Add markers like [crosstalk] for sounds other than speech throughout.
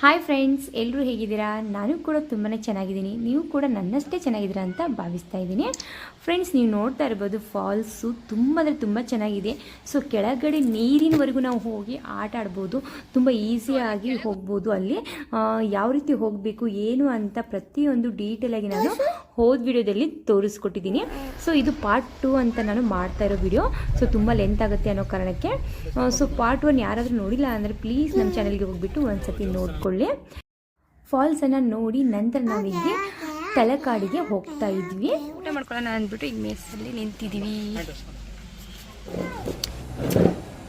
Hi friends ಎಲ್ಲರೂ ಹೇಗಿದ್ದೀರಾ? ನಾನು ಕೂಡ ತುಂಬಾ ಚೆನ್ನಾಗಿದ್ದೀನಿ. ನೀವು ಕೂಡ ನನ್ನಷ್ಟೇ ಚೆನ್ನಾಗಿದ್ದೀರಾ ಅಂತ ಭಾವಿಸ್ತಾ ಇದ್ದೀನಿ. ಫ್ರೆಂಡ್ಸ್ ನೀವು ನೋಡ್ತಾ ಇರ್ಬೋದು ಫಾಲ್ಸು ತುಂಬ ಅಂದರೆ ತುಂಬ ಚೆನ್ನಾಗಿದೆ. ಸೊ ಕೆಳಗಡೆ ನೀರಿನವರೆಗೂ ನಾವು ಹೋಗಿ ಆಟ ಆಡ್ಬೋದು. ತುಂಬ ಈಸಿಯಾಗಿ ಹೋಗ್ಬೋದು ಅಲ್ಲಿ. ಯಾವ ರೀತಿ ಹೋಗಬೇಕು, ಏನು ಅಂತ ಪ್ರತಿಯೊಂದು ಡೀಟೇಲಾಗಿ ನಾನು ಹೋದ ವಿಡಿಯೋದಲ್ಲಿ ತೋರಿಸ್ಕೊಟ್ಟಿದ್ದೀನಿ. ಸೊ ಇದು ಪಾರ್ಟ್ ಟು ಅಂತ ನಾನು ಮಾಡ್ತಾ ಇರೋ ವಿಡಿಯೋ ಸೊ ತುಂಬ ಲೆಂತ್ ಆಗುತ್ತೆ ಅನ್ನೋ ಕಾರಣಕ್ಕೆ. ಸೊ ಪಾರ್ಟ್ ಒನ್ ಯಾರಾದರೂ ನೋಡಿಲ್ಲ ಅಂದರೆ ಪ್ಲೀಸ್ ನಮ್ಮ ಚಾನಲ್ಗೆ ಹೋಗ್ಬಿಟ್ಟು ಒಂದ್ಸತಿ ನೋಡಿಕೊಳ್ಳಿ. ಫಾಲ್ಸನ್ನು ನೋಡಿ ನಂತರ ನಾವಿಲ್ಲಿ ತಲೆಕಾಡಿಗೆ ಹೋಗ್ತಾ ಇದ್ವಿ. ಊಟ ಮಾಡ್ಕೊಳ್ಳೋಣ ಅಂದ್ಬಿಟ್ಟು ಈಗ ಮೇಸಲ್ಲಿ ನಿಂತಿದ್ದೀವಿ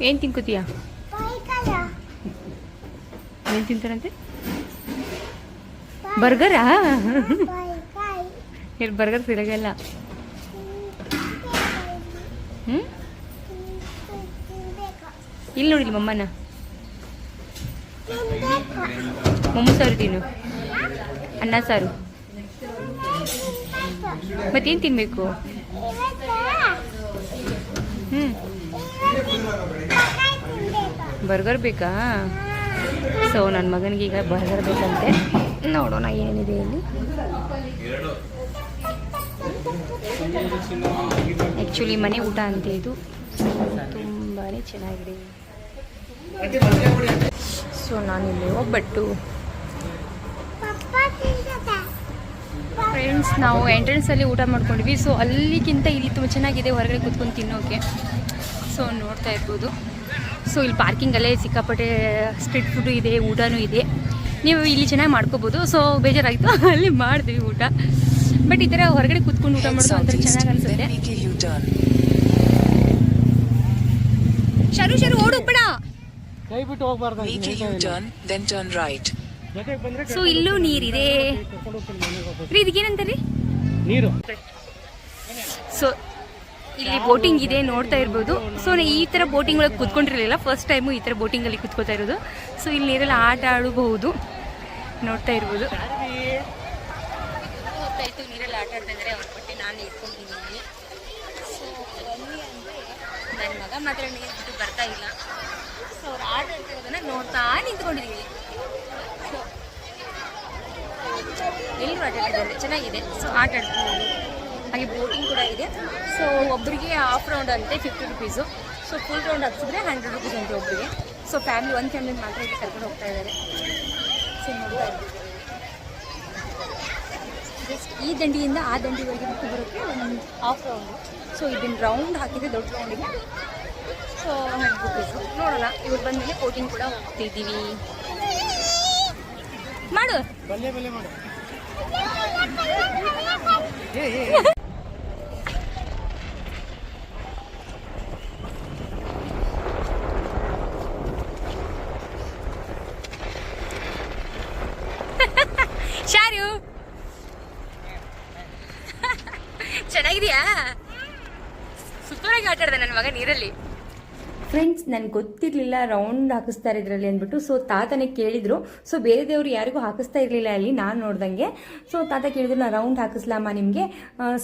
ಏನು ತಿನ್ಕೋತೀಯ? ಏನು ತಿಂತಾರಂತೆ? ಬರ್ಗರಾ? ಇಲ್ಲಿ ಬರ್ಗರ್ ಸಿಡಗಲ್ಲ ಹ್ಞೂ ಇಲ್ಲಿ ನೋಡಿಲ್ಲ ಮಮ್ಮನ. ಮೊಮ್ಮ ಸಾರು ತಿನ್ನು. ಅನ್ನ ಸಾರು. ಮತ್ತೇನು ತಿನ್ನಬೇಕು ಹ್ಞೂ ಬರ್ಗರ್ ಬೇಕಾ? ಸೊ ನನ್ನ ಮಗನಿಗೆ ಈಗ ಬರ್ಗರ್ ಬೇಕಂತೆ. ನೋಡೋಣ ಏನಿದೆ ಇಲ್ಲಿ. ಆ್ಯಕ್ಚುಲಿ ಮನೆ ಊಟ ಅಂತ ಇದು. ತುಂಬಾ ಚೆನ್ನಾಗಿದೆ. ಸೊ, ನಾನಿಲ್ಲಿ ಒಬ್ಬಟ್ಟು ಫ್ರೆಂಡ್ಸ್ ನಾವು ಎಂಟ್ರೆನ್ಸಲ್ಲಿ ಊಟ ಮಾಡ್ಕೊಂಡ್ವಿ ಸೊ, ಅಲ್ಲಿಗಿಂತ ಇಲ್ಲಿ ತುಂಬ ಚೆನ್ನಾಗಿದೆ ಹೊರಗಡೆ ಕೂತ್ಕೊಂಡು ತಿನ್ನೋಕೆ. ಸೊ, ನೋಡ್ತಾ ಇರ್ಬೋದು. ಸೊ, ಇಲ್ಲಿ ಪಾರ್ಕಿಂಗಲ್ಲೇ ಸಿಕ್ಕಾಪಟ್ಟೆ ಸ್ಟ್ರೀಟ್ ಫುಡ್ಡು ಇದೆ, ಊಟನೂ ಇದೆ. ನೀವು ಇಲ್ಲಿ ಚೆನ್ನಾಗಿ ಮಾಡ್ಕೋಬೋದು. ಸೊ, ಬೇಜಾರಾಯಿತು? ಅಲ್ಲಿ ಮಾಡಿದ್ವಿ ಊಟ. ಬಟ್ ಈ ಥರ ಹೊರಗಡೆ ಕೂತ್ಕೊಂಡು ಊಟ ಮಾಡೋದು ಒಂಥರ ಚೆನ್ನಾಗಿ ಅನಿಸುತ್ತೆ. ಶರು ಶರು ಓಡು ಬೇಡ ಕೈ ಬಿಟ್ಟು ಹೋಗ್ಬಾರ್ದು ಸೊ ಇಲ್ಲೂ. ನೀರಿದೆ. ರೀ ಇದಕ್ಕೇನಂತಾರೆ ನೀರು. ಸೊ ಇಲ್ಲಿ ಬೋಟಿಂಗ್ ಇದೆ ನೋಡ್ತಾ ಇರ್ಬೋದು. ಸೊ ಈ ಥರ ಬೋಟಿಂಗ್ ಒಳಗೆ ಕೂತ್ಕೊಂಡಿರಲಿಲ್ಲ. ಫಸ್ಟ್ ಟೈಮು ಈ ಥರ ಬೋಟಿಂಗಲ್ಲಿ ಕುತ್ಕೋತಾ ಇರೋದು. ಸೊ ಇಲ್ಲಿ ನೀರಲ್ಲಿ ಆಟ ಆಡಬಹುದು ನೋಡ್ತಾ ಇರ್ಬೋದು. ಗೊತ್ತಾಯ್ತು ನೀರಲ್ಲಿ ಆಟ ಆಡ್ತಾ ಇದ್ದಾರೆ ಅವ್ರ ಬಟ್ಟೆ ನಾನು ಇಟ್ಕೊಂಡಿದ್ದೀನಿ. ಸೊ ಬನ್ನಿ ಅಂದರೆ ನನ್ನ ಮಗ ಮಾತ್ರ ನೀರು ಬಿಟ್ಟು ಬರ್ತಾ ಇಲ್ಲ. ಸೊ ಅವ್ರು ಆಟ ಆಡ್ತಿರೋದನ್ನ ನೋಡ್ತಾ ನಿಂತ್ಕೊಂಡಿದ್ದೀನಿ ಸೊ ಎಲ್ಲರೂ ಆಟ ಆಡ್ತಾರೆ ಚೆನ್ನಾಗಿದೆ. ಸೊ ಆಟ ಆಡ್ಬೋದು ಹಾಗೆ ಬೋಟಿಂಗ್ ಕೂಡ ಇದೆ. ಸೊ ಒಬ್ಬರಿಗೆ ಹಾಫ್ ರೌಂಡ್ ಅಂತೆ fifty rupees so full round ಹಾಕ್ಸಿದ್ರೆ hundred rupees ಅಂತೆ ಒಬ್ಬರಿಗೆ ಸೊ ಫ್ಯಾಮಿಲಿ ಒಂದು ಫ್ಯಾಮಿಲಿ ಮಾತ್ರ ಇಲ್ಲಿ ಕರ್ಕೊಂಡು ಹೋಗ್ತಾ ಇದ್ದಾರೆ. ಸೊ ನೋಡ್ತಾ ಇರ್ಬೋದು ಜಸ್ಟ್ ಈ ದಂಡಿಯಿಂದ ಆ ದಂಡಿವರೆಗೆ ಬಿಟ್ಟು ಬರೋಕ್ಕೆ ಒಂದು ಹಾಫ್ ರೌಂಡು ಸೊ ಇದನ್ನು ರೌಂಡ್ ಹಾಕಿದ್ರೆ ದೊಡ್ಡ ರೌಂಡಿಗೆ ಸೊ ರುಪೀಸು ನೋಡೋಣ. ಇವ್ರು ಬಂದಮೇಲೆ ಕೋಟಿಂಗ್ ಕೂಡ ಹೋಗ್ತಿದ್ದೀವಿ ಮಾಡು. ಚೆನ್ನಾಗಿದೆಯಾ ಸುತ್ತೋರಾಗಿ ಆಟ ಆಡ್ದೆ ನನ್ನ ಮಗ ನೀರಲ್ಲಿ. ಫ್ರೆಂಡ್ಸ್ ನನಗೆ ಗೊತ್ತಿರಲಿಲ್ಲ ರೌಂಡ್ ಹಾಕಿಸ್ತಾರೆ ಇದರಲ್ಲಿ ಅಂದ್ಬಿಟ್ಟು. ಸೊ ತಾತನೇ ಕೇಳಿದ್ರು. ಸೊ ಬೇರೆ ದೇವರು ಯಾರಿಗೂ ಹಾಕಿಸ್ತಾ ಇರಲಿಲ್ಲ ಅಲ್ಲಿ ನಾನು ನೋಡ್ದಂಗೆ. ಸೊ ತಾತ ಕೇಳಿದ್ರು ನಾ ರೌಂಡ್ ಹಾಕಿಸ್ಲಾಮ ನಿಮಗೆ.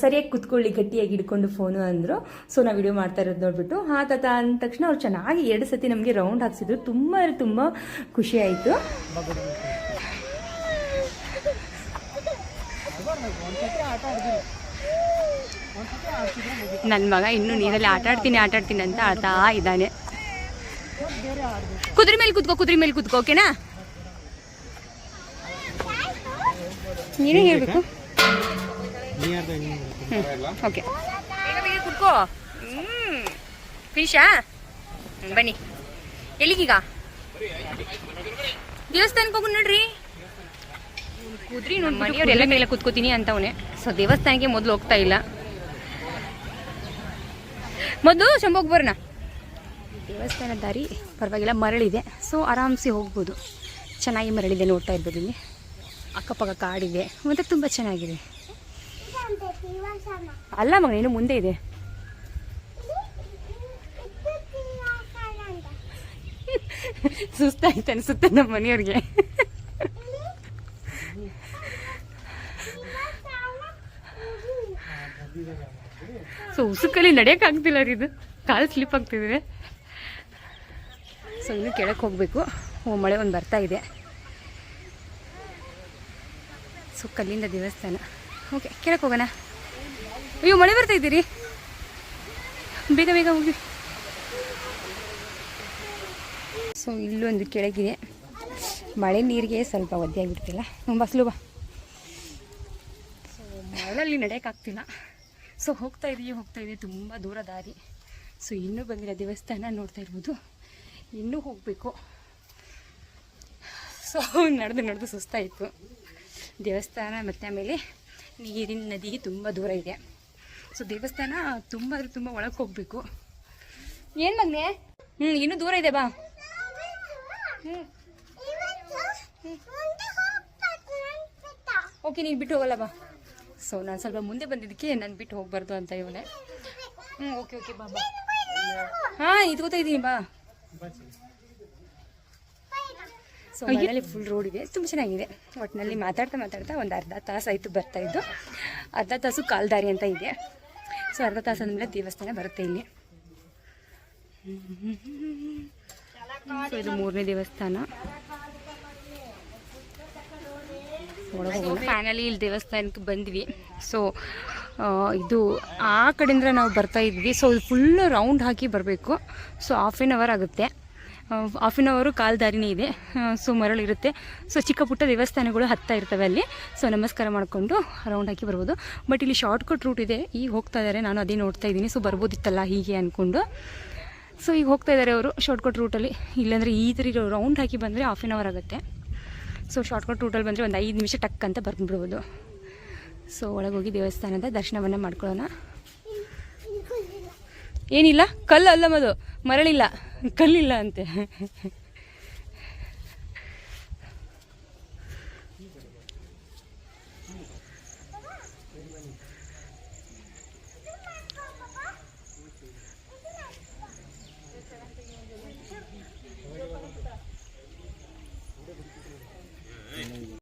ಸರಿಯಾಗಿ ಕುತ್ಕೊಳ್ಳಿ ಗಟ್ಟಿಯಾಗಿ ಹಿಡ್ಕೊಂಡು ಫೋನು ಅಂದರು. ಸೊ ನಾವು ವಿಡಿಯೋ ಮಾಡ್ತಾ ಇರೋದು ನೋಡ್ಬಿಟ್ಟು. ಹಾ ತಾತ ಅಂದ ತಕ್ಷಣ ಅವ್ರು ಚೆನ್ನಾಗಿ ಎರಡು ಸತಿ ನಮಗೆ ರೌಂಡ್ ಹಾಕ್ಸಿದ್ರು. ತುಂಬ ತುಂಬ ಖುಷಿ ಆಯಿತು. ನನ್ನ ಮಗ ಇನ್ನು ನೀರಲ್ಲಿ ಆಟ ಆಡ್ತೀನಿ ಆಟ ಆಡ್ತೀನಿ ಅಂತ ಆಡ್ತಾ ಇದ್ದಾನೆ. ಕುದುರೆ ಮೇಲೆ ಕುತ್ಕೋ ಕುದುರೆ ಮೇಲೆ ಕುತ್ಕೋ ಓಕೆನಾ ನೀನು ಹೇಳ್ಬೇಕು. ಓಕೆ ಕುತ್ಕೋ. ಹ್ಮ್ ಫಿನಿಶಾ? ಬನ್ನಿ. ಎಲ್ಲಿಗೀಗ? ದೇವಸ್ಥಾನಕ್ಕೆ ಹೋಗು ನೋಡ್ರಿ. ಕುದ್ರಿ ನೋಡಿ ಮನೆಯವ್ರೆಲ್ಲ ಮೇಲೆ ಕುತ್ಕೋತೀನಿ ಅಂತವನೆ. ಸೊ ದೇವಸ್ಥಾನಕ್ಕೆ ಮೊದಲು ಹೋಗ್ತಾ ಇಲ್ಲ. ಮೊದಲು ಶಂಭೋಗ್ ಬರೋಣ. ದೇವಸ್ಥಾನ ದಾರಿ ಪರವಾಗಿಲ್ಲ ಮರಳಿದೆ. ಸೊ ಆರಾಮ್ಸಿ ಹೋಗ್ಬೋದು. ಚೆನ್ನಾಗಿ ಮರಳಿದೆ ನೋಡ್ತಾ ಇರ್ಬೋದು ಇಲ್ಲಿ. ಅಕ್ಕಪಕ್ಕ ಕಾಡಿದೆ. ಮತ್ತು ತುಂಬ ಚೆನ್ನಾಗಿದೆ. ಅಲ್ಲ ಮಗ ಇನ್ನು ಮುಂದೆ ಇದೆ. [laughs] ಸುಸ್ತಾಯ್ತು ಅನಿಸುತ್ತೆ ನಮ್ಮ ಮನೆಯವ್ರಿಗೆ. ಸೊ ಉಸುಕಲ್ಲಿ ನಡೆಯೋಕ್ಕಾಗ್ತಿಲ್ಲ ರೀ ಇದು. ಕಾಲು ಸ್ಲಿಪ್ ಆಗ್ತಿದೆ. ಸೊ ಇನ್ನು ಕೆಳಕ್ಕೆ ಹೋಗಬೇಕು. ಓ, ಮಳೆ ಒಂದು ಬರ್ತಾ ಇದೆ. ಸೊ ಕಲ್ಲಿಂದ ದೇವಸ್ಥಾನ. ಓಕೆ ಕೆಳಕ್ಕೆ ಹೋಗೋಣ. ಅಯ್ಯೋ, ಮಳೆ ಬರ್ತಾ ಇದ್ದೀರಿ ಬೇಗ ಬೇಗ ಹೋಗಿ. ಸೊ ಇಲ್ಲೊಂದು ಕೆಳಗಿದೆ. ಮಳೆ ನೀರಿಗೆ ಸ್ವಲ್ಪ ಒದ್ದೆ ಆಗಿಬಿಡ್ತಿಲ್ಲ. ಬಸ್ಲು ಬಾ. ಸೊ ಮಳೆಯಲ್ಲಿ ನಡೆಯೋಕ್ಕಾಗ್ತಿಲ್ಲ. ಸೊ ಹೋಗ್ತಾ ಇದೀವಿ ಹೋಗ್ತಾ ಇದೀವಿ. ತುಂಬ ದೂರ ದಾರಿ. ಸೊ ಇನ್ನೂ ಬಂದಿರೋ ದೇವಸ್ಥಾನ ನೋಡ್ತಾ ಇರ್ಬೋದು. ಇನ್ನೂ ಹೋಗಬೇಕು. ಸೊ ನಡೆದು ನಡೆದು ಸುಸ್ತಾಯಿತು ದೇವಸ್ಥಾನ ಮತ್ತು ಆಮೇಲೆ ನೀರಿನ ನದಿಗೆ ತುಂಬ ದೂರ ಇದೆ. ಸೊ ದೇವಸ್ಥಾನ ತುಂಬ ಅಂದರೆ ತುಂಬ ಒಳಗೆ ಹೋಗಬೇಕು. ಏನು ಮಗ್ನೆ? ಹ್ಞೂ ಇನ್ನೂ ದೂರ ಇದೆ ಬಾ. ಹ್ಞೂ ಓಕೆ ನೀನು ಬಿಟ್ಟು ಹೋಗಲ್ಲ ಬಾ. ಸೊ ನಾನು ಸ್ವಲ್ಪ ಮುಂದೆ ಬಂದಿದ್ದಕ್ಕೆ ನಾನು ಬಿಟ್ಟು ಹೋಗ್ಬಾರ್ದು ಅಂತ ಇವನೆ. ಹ್ಞೂ ಓಕೆ ಓಕೆ ಬಾ ಬಾ. ಹಾಂ ಇದ್ಕೋತಾ ಇದ್ದೀನಿ ಬಾ. ಸೊ ಮನೆಯಲ್ಲಿ ಫುಲ್ ರೋಡ್ ಇದೆ ತುಂಬ ಚೆನ್ನಾಗಿದೆ. ಒಟ್ಟಿನಲ್ಲಿ ಮಾತಾಡ್ತಾ ಮಾತಾಡ್ತಾ ಒಂದು ಅರ್ಧ ತಾಸು ಆಯಿತು ಬರ್ತಾ ಇದ್ದು. ಅರ್ಧ ತಾಸು ಕಾಲ್ದಾರಿ ಅಂತ ಇದೆ. ಸೊ ಅರ್ಧ ತಾಸು ಅಂದಮೇಲೆ ದೇವಸ್ಥಾನ ಬರುತ್ತೆ ಇಲ್ಲಿ. ಸೊ ಇದು ಮೂರನೇ ದೇವಸ್ಥಾನ. ಫೈನಲಿ ಇಲ್ಲಿ ದೇವಸ್ಥಾನಕ್ಕೆ ಬಂದ್ವಿ. ಸೊ ಇದು ಆ ಕಡೆಯಿಂದ ನಾವು ಬರ್ತಾ ಇದ್ವಿ. ಸೊ ಫುಲ್ ರೌಂಡ್ ಹಾಕಿ ಬರಬೇಕು. ಸೊ ಹಾಫ್ ಆನ್ ಅವರ್ ಆಗುತ್ತೆ. ಹಾಫ್ ಆನ್ ಅವರು ಕಾಲ್ ದಾರಿನೇ ಇದೆ. ಸೊ ಮರಳಿರುತ್ತೆ ಸೊ ಚಿಕ್ಕ ಪುಟ್ಟ ದೇವಸ್ಥಾನಗಳು ಹತ್ತಾ ಇರ್ತವೆ ಅಲ್ಲಿ. ಸೊ ನಮಸ್ಕಾರ ಮಾಡಿಕೊಂಡು ರೌಂಡ್ ಹಾಕಿ ಬರ್ಬೋದು. ಬಟ್ ಇಲ್ಲಿ ಶಾರ್ಟ್ ಕಟ್ ರೂಟ್ ಇದೆ. ಈಗ ಹೋಗ್ತಾ ಇದ್ದಾರೆ ನಾನು ಅದೇ ನೋಡ್ತಾ ಇದ್ದೀನಿ. ಸೊ ಬರ್ಬೋದಿತ್ತಲ್ಲ ಹೀಗೆ ಅಂದ್ಕೊಂಡು ಸೊ ಈಗ ಹೋಗ್ತಾ ಇದ್ದಾರೆ ಅವರು. ಶಾರ್ಟ್ಕಟ್ ರೂಟಲ್ಲಿ ಇಲ್ಲಾಂದರೆ ಈ ಥರ ರೌಂಡ್ ಹಾಕಿ ಬಂದರೆ ಹಾಫ್ ಆನ್ ಅವರ್ ಆಗುತ್ತೆ. ಸೊ ಶಾರ್ಟ್ಕಟ್ ರೂಟಲ್ಲಿ ಬಂದರೆ ಒಂದು ಐದು ನಿಮಿಷ ಟಕ್ ಅಂತ ಬರ್ಬಿಡ್ಬೋದು. ಸೊ ಒಳಗೆ ಹೋಗಿ ದೇವಸ್ಥಾನದ ದರ್ಶನವನ್ನು ಮಾಡ್ಕೊಳ್ಳೋಣ. ಏನಿಲ್ಲ? ಕಲ್ಲು ಅಲ್ಲಮ್ಮದು ಮದು. ಮರಳಿಲ್ಲ. ಕಲ್ಲಿಲ್ಲ ಅಂತೆ.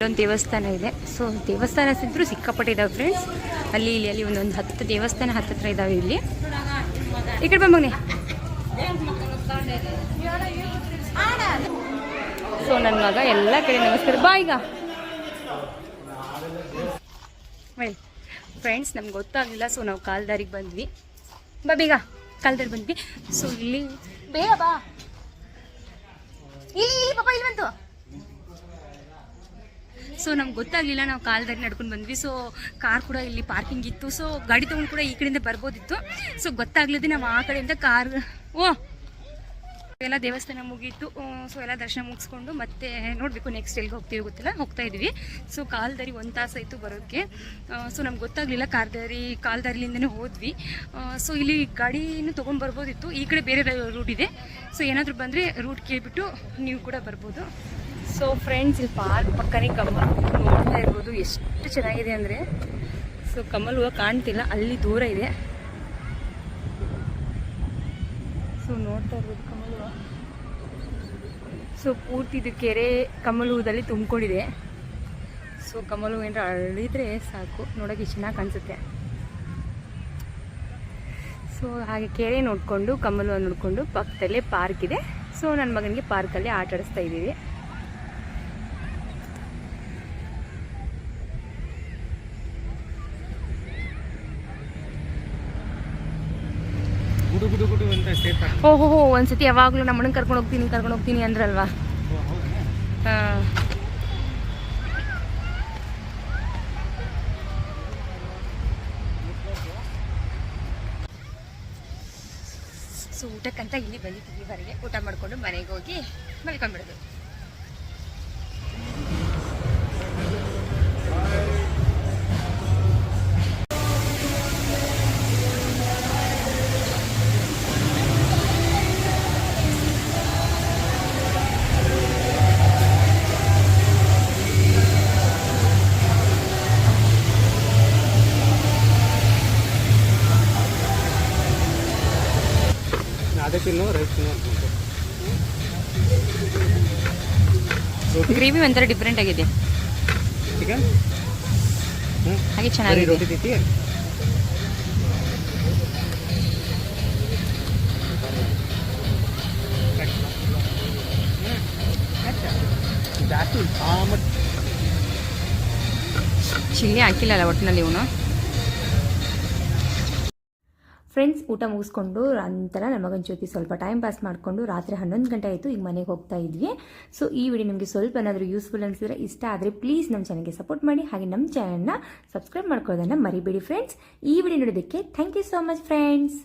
ಇಲ್ಲೊಂದು ದೇವಸ್ಥಾನ ಇದೆ. ಸೊ ದೇವಸ್ಥಾನ ಇದ್ರೂ ಸಿಕ್ಕಾಪಟ್ಟೆ ಇದಾವೆ ಫ್ರೆಂಡ್ಸ್ ಅಲ್ಲಿ, ಇಲ್ಲಿ, ಅಲ್ಲಿ ಒಂದೊಂದು ಹತ್ತು ದೇವಸ್ಥಾನ ಹತ್ತತ್ರ ಇದಾವೆ ಇಲ್ಲಿ. ಈ ಕಡೆ ಬಮ್ಮನೆ ಸೊ ನನ್ನ ಮಗ ಎಲ್ಲ ಕಡೆ ನಮಸ್ಕಾರ. ಬಾ ಈಗ. ಫ್ರೆಂಡ್ಸ್ ನಮ್ಗೆ ಗೊತ್ತಾಗಲಿಲ್ಲ. ಸೊ ನಾವು ಕಾಲ್ದಾರಿಗೆ ಬಂದ್ವಿ. ಬಾ ಬೇಗ. ಕಾಲ್ದಾರಿ ಬಂದ್ವಿ. ಸೊ ಇಲ್ಲಿ ಬೇಗ ಬಾ. ಇಲ್ಲಿ ಇಲ್ಲಿ, ಪಾಪ, ಇಲ್ಲಿ ಬಂತು ಸೊ ನಮ್ಗೆ ಗೊತ್ತಾಗಲಿಲ್ಲ, ನಾವು ಕಾಲ್ದಾರಿ ನಡ್ಕೊಂಡು ಬಂದ್ವಿ. ಸೊ ಕಾರ್ ಕೂಡ ಇಲ್ಲಿ ಪಾರ್ಕಿಂಗ್ ಇತ್ತು. ಸೊ ಗಾಡಿ ತೊಗೊಂಡು ಕೂಡ ಈ ಕಡೆಯಿಂದ ಬರ್ಬೋದಿತ್ತು. ಸೊ ಗೊತ್ತಾಗ್ಲಿದೆ ನಾವು ಆ ಕಡೆಯಿಂದ ಕಾರ್, ಓ! ಎಲ್ಲ ದೇವಸ್ಥಾನ ಮುಗೀತು. ಸೊ ಎಲ್ಲ ದರ್ಶನ ಮುಗಿಸ್ಕೊಂಡು ಮತ್ತೆ ನೋಡಬೇಕು ನೆಕ್ಸ್ಟ್ ಎಲ್ಲಿಗೆ ಹೋಗ್ತೀವಿ ಗೊತ್ತಿಲ್ಲ? ಹೋಗ್ತಾ ಇದ್ವಿ. ಸೊ ಕಾಲ್ದಾರಿ ಒಂದು ತಾಸು ಆಯಿತು ಬರೋಕ್ಕೆ ಸೊ ನಮ್ಗೆ ಗೊತ್ತಾಗಲಿಲ್ಲ ಕಾರ್ದಾರಿ ಕಾಲ್ದಾರಿಲಿಂದನೇ ಹೋದ್ವಿ. ಸೊ ಇಲ್ಲಿ ಗಾಡಿನೂ ತೊಗೊಂಡು ಬರ್ಬೋದಿತ್ತು. ಈ ಕಡೆ ಬೇರೆ ರೂಟ್ ಇದೆ. ಸೊ ಏನಾದರೂ ಬಂದರೆ ರೂಟ್ ಕೇಳಿಬಿಟ್ಟು ನೀವು ಕೂಡ ಬರ್ಬೋದು. ಸೊ ಫ್ರೆಂಡ್ಸ್ ಇಲ್ಲಿ ಪಾರ್ಕ್ ಪಕ್ಕನೇ ಕಮಲ್ ನೋಡ್ತಾ ಇರ್ಬೋದು ಎಷ್ಟು ಚೆನ್ನಾಗಿದೆ ಅಂದರೆ. ಸೊ ಕಮಲ್ ಹೂವು ಕಾಣ್ತಿಲ್ಲ, ಅಲ್ಲಿ ದೂರ ಇದೆ. ಸೊ ನೋಡ್ತಾ ಇರ್ಬೋದು ಕಮಲ್ ಹೂವು. ಸೊ ಪೂರ್ತಿ ಇದು ಕೆರೆ ಕಮಲ್ ಹೂದಲ್ಲಿ ತುಂಬಿಕೊಂಡಿದೆ. ಸೊ ಕಮಲ್ ಹೂವು ಏನಾರ ಅಳಿದ್ರೆ ಸಾಕು. ನೋಡೋಕೆ ಚೆನ್ನಾಗಿ ಕಾಣಿಸುತ್ತೆ. ಸೊ ಹಾಗೆ ಕೆರೆ ನೋಡಿಕೊಂಡು ಕಮಲ್ ಹೂವು ನೋಡಿಕೊಂಡು ಪಕ್ಕದಲ್ಲೇ ಪಾರ್ಕ್ ಇದೆ. ಸೊ ನನ್ನ ಮಗನಿಗೆ ಪಾರ್ಕಲ್ಲಿ ಆಟ ಆಡಿಸ್ತಾ ಇದ್ದೀವಿ ಗುಡು ಗುಡು ಗುಡು ಅಂತ ಸೇತ ಓಹೋ ಹೋ ಒಂದ್ಸತಿ ಯಾವಾಗಲೂ ನಮ್ಮಣ್ಣನ ಕರ್ಕೊಂಡು ಹೋಗ್ತೀನಿ ಕರ್ಕೊಂಡು ಹೋಗ್ತೀನಿ ಅಂದ್ರಲ್ವಾ? ಹಾಂ. ಸೊ ಊಟಕ್ಕಂತ ಇಲ್ಲಿ ಬಂದಿದ್ದೀವಿ ಹೊರಗೆ. ಊಟ ಮಾಡಿಕೊಂಡು ಮನೆಗೆ ಹೋಗಿ ಮಲ್ಕೊಂಡ್ಬಿಡೋದು. ಗ್ರೇವಿ ಒಂಥರ ಡಿಫ್ರೆಂಟ್ ಆಗಿದೆ. ಹಾಗೆ ಚೆನ್ನಾಗಿದೆ. ಚಿಲ್ಲಿ ಹಾಕಿಲ್ಲಲ್ಲ ಒಟ್ಟಿನಲ್ಲಿ ಇವನು? ಫ್ರೆಂಡ್ಸ್ ಊಟ ಮುಗಿಸ್ಕೊಂಡು ನಂತರ ನಮ್ಮ ಮಗನ ಜೊತೆ ಸ್ವಲ್ಪ ಟೈಮ್ ಪಾಸ್ ಮಾಡಿಕೊಂಡು ರಾತ್ರಿ ಹನ್ನೊಂದು ಗಂಟೆ ಆಯಿತು, ಈಗ ಮನೆಗೆ ಹೋಗ್ತಾ ಇದ್ವಿ. ಸೊ ಈ ವಿಡಿಯೋ ನಿಮಗೆ ಸ್ವಲ್ಪ ಏನಾದರೂ ಯೂಸ್ಫುಲ್ ಅನಿಸಿದ್ರೆ, ಇಷ್ಟ ಆದರೆ ಪ್ಲೀಸ್ ನಮ್ಮ ಚಾನಲ್ಗೆ ಸಪೋರ್ಟ್ ಮಾಡಿ. ಹಾಗೆ ನಮ್ಮ ಚಾನಲ್ನ ಸಬ್ಸ್ಕ್ರೈಬ್ ಮಾಡ್ಕೊಳ್ಳೋದನ್ನು ಮರಿಬೇಡಿ ಫ್ರೆಂಡ್ಸ್ ಈ ವಿಡಿಯೋ ನೋಡೋದಕ್ಕೆ thank you so much friends